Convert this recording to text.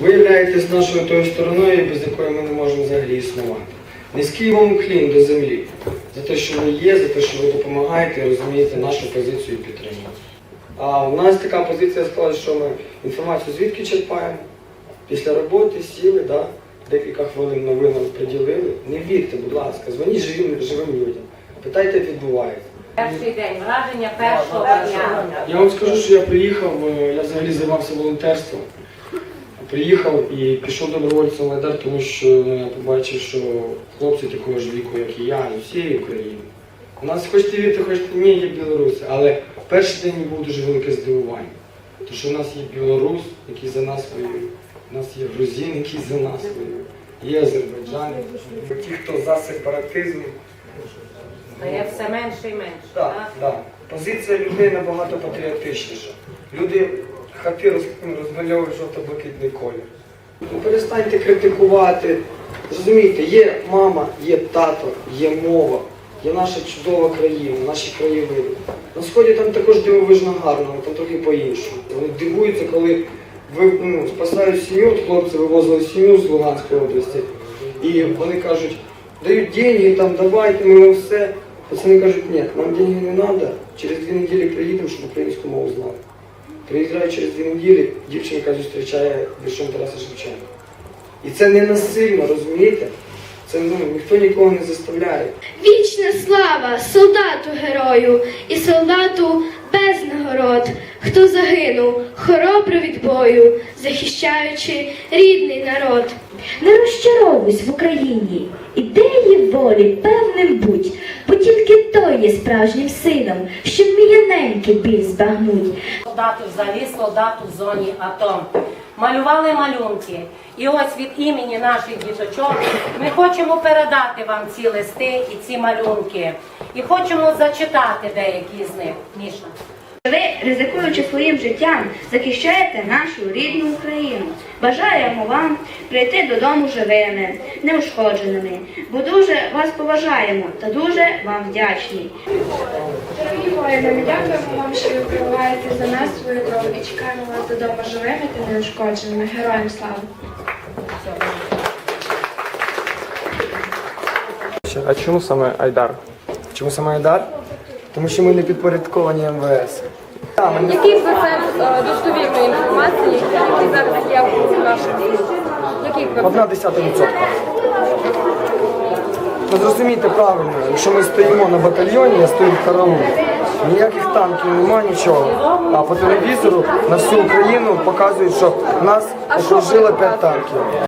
Ви являєтесь нашою тою стороною, без якої ми не можемо взагалі існувати. Низький вам уклін до землі за те, що ви є, за те, що ви допомагаєте і розумієте нашу позицію і підтримуєте. А у нас така позиція склалася, що ми інформацію звідки черпаємо. Після роботи сіли, да, декілька хвилин новинам приділили. Не вірте, будь ласка, дзвоніть живим, живим людям. Питайте, як відбувається. Перший день, враження першого дня. Я вам скажу, що я приїхав, е, я взагалі займався волонтерством. Приїхав і пішов добровольцем в Айдар, тому що ну, я побачив, що хлопці такого ж віку, як і я, і всієї України. У нас хочете вірити, хочете ні, є білоруси, але в перший день був дуже велике здивування. Тому що в нас є білорус, який за нас воює, у нас є грузин, який за нас воює, є азербайджани. Ті, хто за сепаратизм, Стає все менше і менше. так? так. Позиція людей набагато патріотичніша. Люди хати роз, ну, розмальовують жовто-блакитний колір. Ну, перестаньте критикувати. Зрозумійте, є мама, є тато, є мова, є наша чудова країна, наші краєвиди. На сході там також дивовижно гарно, але там трохи по-іншому. Вони дивуються, коли ви ну, спасають сім'ю, от хлопці вивозили сім'ю з Луганської області, і вони кажуть, дають деньги, там давайте, ми все. Пацани кажуть, ні, нам деньги не треба, через дві неділі приїдемо, щоб українську мову знали. Приїжджаю через дві неділі, дівчинка зустрічає віршом Тараса Шевченка. І це не насильно, розумієте? Це ну, ніхто нікого не заставляє. Вічна слава солдату герою і солдату без нагород, хто загинув хоробро від бою, захищаючи рідний народ. Не розчаровуйся в Україні, ідеї волі певним будь, бо тільки той є справжнім сином, що вміє неньки біль збагнуть. Солдату взагалі, солдату в зоні АТО. Малювали малюнки. І ось від імені наших діточок ми хочемо передати вам ці листи і ці малюнки. І хочемо зачитати деякі з них. Міша. Ризикуючи своїм життям, захищаєте нашу рідну Україну. Бажаємо вам прийти додому живими, неушкодженими, бо дуже вас поважаємо та дуже вам вдячні. Дорогі воїни, ми дякуємо вам, що ви проливаєте за нас свою кров і чекаємо вас додому живими та неушкодженими. Героям слава! А чому саме Айдар? Чому саме Айдар? Тому що ми не підпорядковані МВС. Який процент е, достовірної інформації, який зараз є в нашому? Який ви Одна десята відсотка. Ну зрозумійте правильно, якщо ми стоїмо на батальйоні, я стою в караулі, ніяких танків нема, нічого. А по телевізору на всю Україну показують, що нас окружило 5 танків.